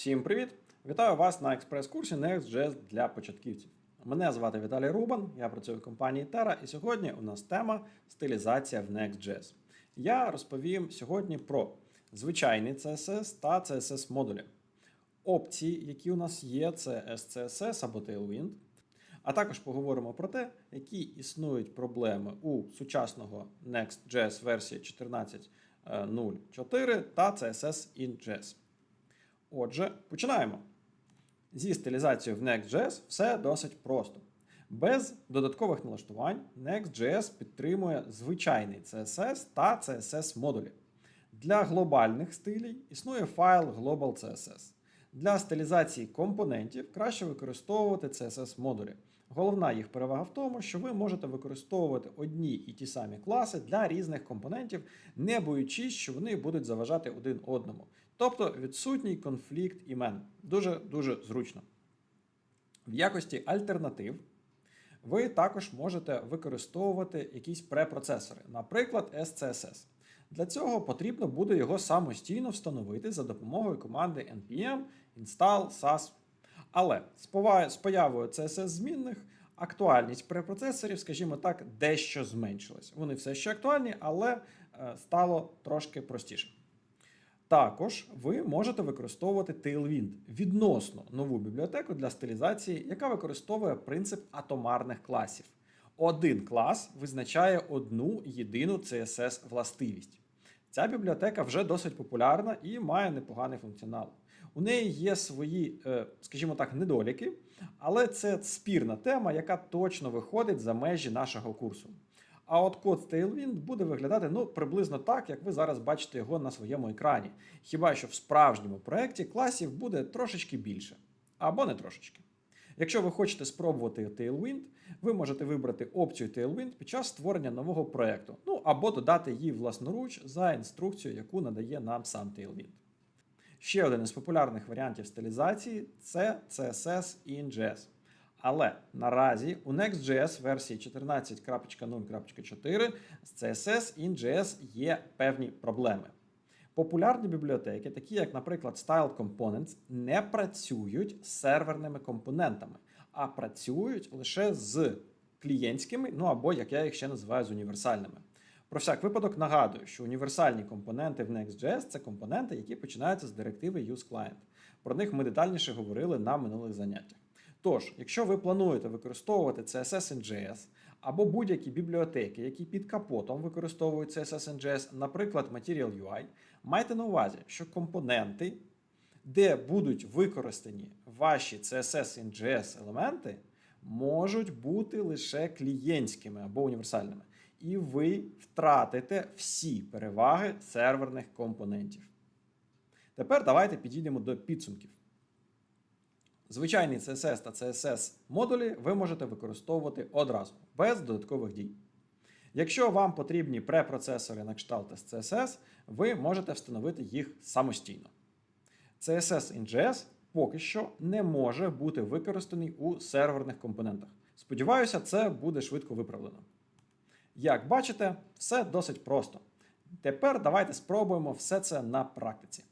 Всім привіт! Вітаю вас на експрес-курсі Next.js для початківців. Мене звати Віталій Рубан, я працюю в компанії Terra, і сьогодні у нас тема стилізація в Next.js. Я розповім сьогодні про звичайний CSS та CSS модулі. Опції, які у нас є, це SCSS або Tailwind. А також поговоримо про те, які існують проблеми у сучасного Next.js версії 14.04 та CSS in JS. Отже, починаємо. Зі стилізацією в Next.js все досить просто. Без додаткових налаштувань Next.js підтримує звичайний CSS та CSS модулі. Для глобальних стилей існує файл Global CSS. Для стилізації компонентів краще використовувати CSS модулі. Головна їх перевага в тому, що ви можете використовувати одні і ті самі класи для різних компонентів, не боючись, що вони будуть заважати один одному. Тобто відсутній конфлікт імен. Дуже-дуже зручно. В якості альтернатив ви також можете використовувати якісь препроцесори, наприклад, SCSS. Для цього потрібно буде його самостійно встановити за допомогою команди npm install sas. Але з появою CSS змінних актуальність препроцесорів, скажімо так, дещо зменшилась. Вони все ще актуальні, але е, стало трошки простіше. Також ви можете використовувати Tailwind відносно нову бібліотеку для стилізації, яка використовує принцип атомарних класів. Один клас визначає одну єдину CSS властивість. Ця бібліотека вже досить популярна і має непоганий функціонал. У неї є свої, е, скажімо так, недоліки, але це спірна тема, яка точно виходить за межі нашого курсу. А от код Tailwind буде виглядати ну, приблизно так, як ви зараз бачите його на своєму екрані. Хіба що в справжньому проєкті класів буде трошечки більше. Або не трошечки. Якщо ви хочете спробувати Tailwind, ви можете вибрати опцію Tailwind під час створення нового проєкту, ну або додати її власноруч за інструкцією, яку надає нам сам Tailwind. Ще один із популярних варіантів стилізації це CSS in JS. Але наразі у Next.js версії 14.0.4 з CSS in JS є певні проблеми. Популярні бібліотеки, такі як, наприклад, Styled Components, не працюють з серверними компонентами, а працюють лише з клієнтськими, ну або, як я їх ще називаю, з універсальними. Про всяк випадок нагадую, що універсальні компоненти в Next.js це компоненти, які починаються з директиви useClient. Про них ми детальніше говорили на минулих заняттях. Тож, якщо ви плануєте використовувати CSS in JS або будь-які бібліотеки, які під капотом використовують CSS in JS, наприклад, Material UI, майте на увазі, що компоненти, де будуть використані ваші CSS in JS елементи, можуть бути лише клієнтськими або універсальними. І ви втратите всі переваги серверних компонентів. Тепер давайте підійдемо до підсумків. Звичайний CSS та CSS модулі ви можете використовувати одразу, без додаткових дій. Якщо вам потрібні препроцесори на кшталт SCSS, ви можете встановити їх самостійно. CSS in поки що не може бути використаний у серверних компонентах. Сподіваюся, це буде швидко виправлено. Як бачите, все досить просто. Тепер давайте спробуємо все це на практиці.